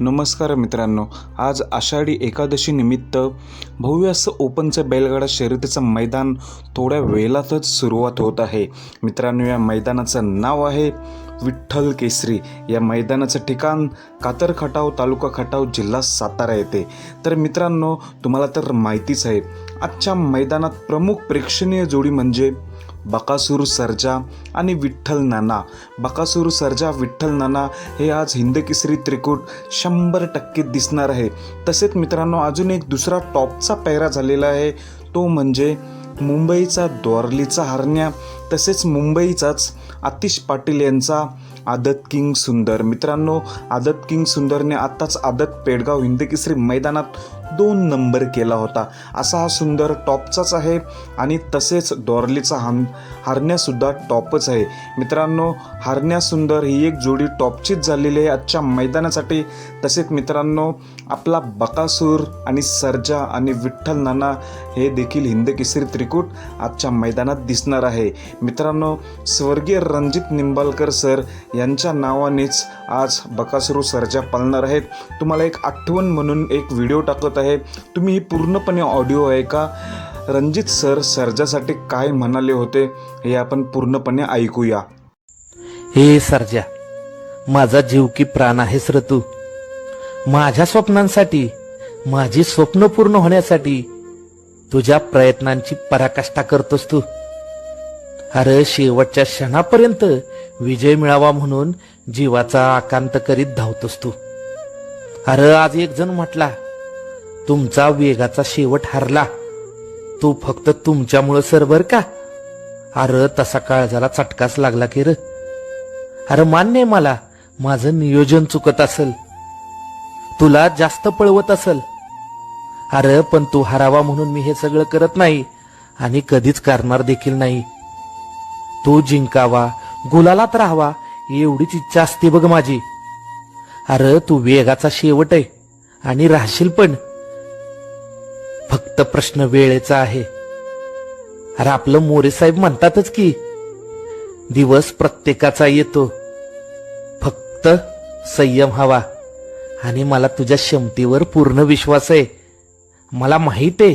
नमस्कार मित्रांनो आज आषाढी एकादशी निमित्त भव्य असं ओपनचं बैलगाडा शर्यतीचं मैदान थोड्या वेळातच सुरुवात होत आहे. मित्रांनो या मैदानाचं नाव आहे विठ्ठल केसरी. या मैदानाचं ठिकाण कातर खटाव तालुका खटाव जिल्हा सातारा येते. तर मित्रांनो तुम्हाला तर माहितीच आहे आजच्या मैदानात प्रमुख प्रेक्षणीय जोडी म्हणजे बकासूर सर्जा आणि विठ्ठल नाना. बकासूर सर्जा विठ्ठल नाना हे आज हिंदकेसरी त्रिकूट शंभर टक्के दिसणार आहे. तसेच मित्रांनो अजून एक दुसरा टॉपचा पैरा झालेला आहे. तो म्हणजे मुंबईचा द्वारलीचा हरण्या. तसेच मुंबईचाच आतिश पाटील यांचा आदत किंग सुंदर. मित्रांनो आदत किंग सुंदरने आत्ताच आदत पेडगाव हिंदकेसरी मैदानात दोन नंबर केला होता. असा हा सुंदर टॉपचाच आहे आणि तसेच डॉर्लीचा हान हरण्यासुद्धा टॉपच आहे. मित्रांनो हरण्या सुंदर ही एक जोडी टॉपचीच झालेली आहे आजच्या मैदानासाठी. तसेच मित्रांनो आपला बकासूर आणि सर्जा आणि विठ्ठल नाना हे देखील हिंदकेसरी त्रिकूट आजच्या मैदानात दिसणार आहे. मित्रांनो स्वर्गीय रणजित निंबालकर सर यांच्या नावानेच आज बकासुरू सरजा पालणार आहेत. तुम्हाला एक आठवण म्हणून एक व्हिडिओ टाकत आहे. तुम्ही ही पूर्णपणे ऑडिओ आहे का? रणजित सर सर्जासाठी काय म्हणाले होते हे आपण पूर्णपणे ऐकूया. हे सर्जा माझा जीव की प्राण आहेस र तू. माझ्या स्वप्नांसाठी माझी स्वप्न पूर्ण होण्यासाठी तुझ्या प्रयत्नांची पराकाष्ठा करतोस तू. अरे शेवटच्या क्षणापर्यंत विजय मिळावा म्हणून जीवाचा आकांत करीत धावतोस तू. अरे आज एक जण म्हटला तुमचा वेगाचा शेवट हरला. तू फक्त तुमच्यामुळं सर बर का? अरे तसा काळजाला चटकाच लागला की र. अरे मान्य आहे मला माझं नियोजन चुकत असेल. तुला जास्त पळवत असेल. अरे पण तू हरावा म्हणून मी हे सगळं करत नाही आणि कधीच करणार देखील नाही. तो जिंकावा गुलालात राहावा एवढीच इच्छा असते बघ माझी. अरे तू वेगाचा शेवट आहे आणि राहशील पण. फक्त प्रश्न वेळेचा आहे. अरे आपलं मोरे साहेब म्हणतातच की दिवस प्रत्येकाचा येतो. फक्त संयम हवा. आणि मला तुझ्या क्षमतेवर पूर्ण विश्वास आहे. मला माहीत आहे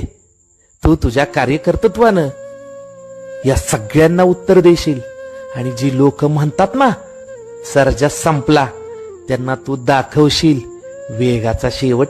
तू तुझ्या कार्यकर्तृत्वानं या सगळ्यांना उत्तर देशील. आणि जी लोक म्हणतात ना सर्जा संपला त्यांना तू दाखवशील. वेगाचा शेवट